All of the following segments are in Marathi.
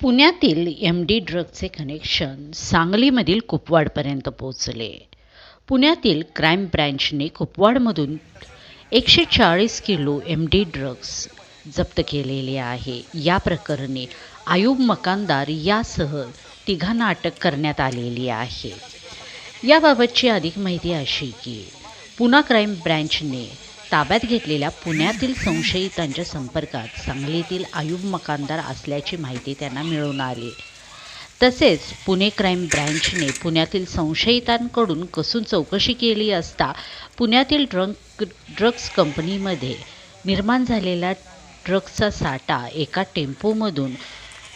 पुण्यातील एम डी ड्रगचे कनेक्शन सांगलीमधील कुपवाडपर्यंत पोहोचले. पुण्यातील क्राईम ब्रँचने कुपवाडमधून एकशे चाळीस किलो एम डी ड्रग्ज जप्त केलेले आहे. या प्रकरणी आयुब मकानदार यासह तिघांना अटक करण्यात आलेली आहे. याबाबतची अधिक माहिती अशी की पुना क्राईम ब्रँचने ताब्यात घेतलेल्या पुण्यातील संशयितांच्या संपर्कात सांगलीतील आयुब मकानदार असल्याची माहिती त्यांना मिळून आली. तसेच पुणे क्राईम ब्रँचने पुण्यातील संशयितांकडून कसून चौकशी केली असता पुण्यातील ड्रग ड्रग्स कंपनीमध्ये निर्माण झालेला ड्रग्सचा साठा एका टेम्पोमधून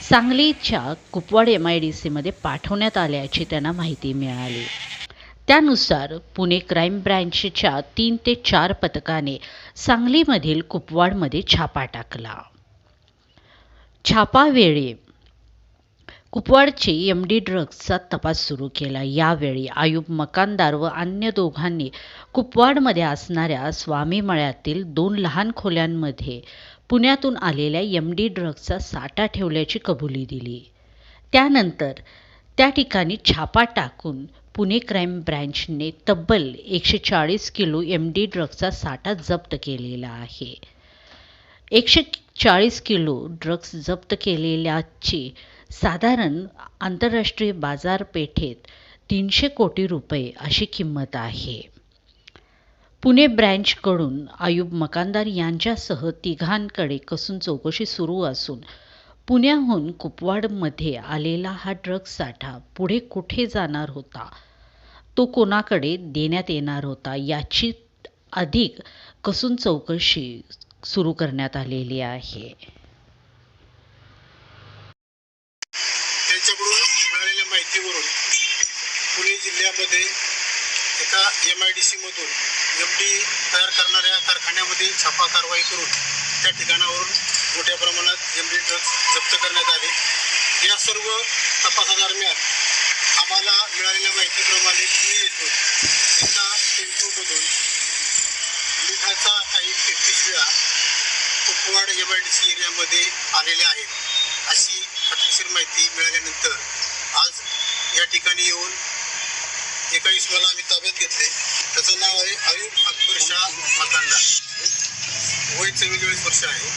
सांगलीच्या कुपवाड एम आय डी सीमध्ये पाठवण्यात आल्याची त्यांना माहिती मिळाली. त्यानुसार पुणे क्राईम ब्रँचच्या तीन ते चार पथकाने सांगलीमधील कुपवाडमध्ये छापा टाकला. छापावेळी कुपवाडचे एम डी ड्रग्सचा तपास सुरू केला. यावेळी आयुब मकानदार व अन्य दोघांनी कुपवाडमध्ये असणाऱ्या स्वामी मळ्यातील दोन लहान खोल्यांमध्ये पुण्यातून आलेल्या एम डी ड्रग्सचा साठा ठेवल्याची कबुली दिली. त्यानंतर त्या ठिकाणी छापा टाकून पुणे क्राईम ब्रँचने तब्बल एकशे चाळीस किलो एम डी ड्रग्जचा साठा जप्त केलेला आहे. एकशे चाळीस किलो ड्रग्ज जप्त केलेल्याची साधारण आंतरराष्ट्रीय बाजारपेठेत तीनशे कोटी रुपये अशी किंमत आहे. पुणे ब्रँचकडून आयुब मकानदार यांच्यासह तिघांकडे कसून चौकशी सुरू असून पुण्याहून कुपवाडमध्ये आलेला हा ड्रग साठा पुढे कुठे जाणार होता? तो कोणाकडे देण्यात येणार होता? याची अधिक कसून चौकशी सुरू करण्यात आलेली आहे. त्यांच्याकडून मिळालेल्या माहितीवरून पुणे जिल्ह्यामध्ये एका एम आय डी सीमधून एम डी तयार करणाऱ्या कारखान्यामध्ये छापा कारवाई करून त्या ठिकाणावरून मोठ्या प्रमाणात एम डी ड्रग्ज जप्त करण्यात आले. या सर्व तपासादरम्यान आम्हाला मिळालेल्या माहितीप्रमाणे पुणे येथून एका टेम्पोमधून मिठाचा काही पिशव्या Kupwad M I D C एरियामध्ये आलेल्या आहेत. अशी खात्रीशीर माहिती मिळाल्यानंतर आज या ठिकाणी येऊन एका इसमाला आम्ही ताब्यात घेतले. त्याचं नाव आहे आयुब अकबर शाह मकानदार वय चव्वेचाळीस वर्ष आहे.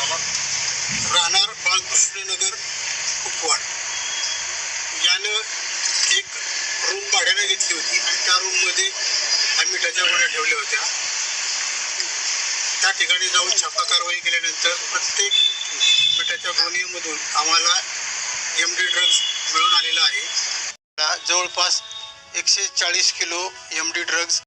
राहणार बाळकृष्णनगर कुपवाड यानं एक रूम भाड्यानं घेतली होती आणि त्या रूममध्ये आम्ही मिठाच्या गोळ्या ठेवल्या होत्या. त्या ठिकाणी जाऊन छापा कारवाई केल्यानंतर प्रत्येक मिठाच्या गोणीमधून आम्हाला एम डी ड्रग्ज मिळून आलेला आहे. जवळपास एकशे चाळीस किलो एम डी ड्रग्ज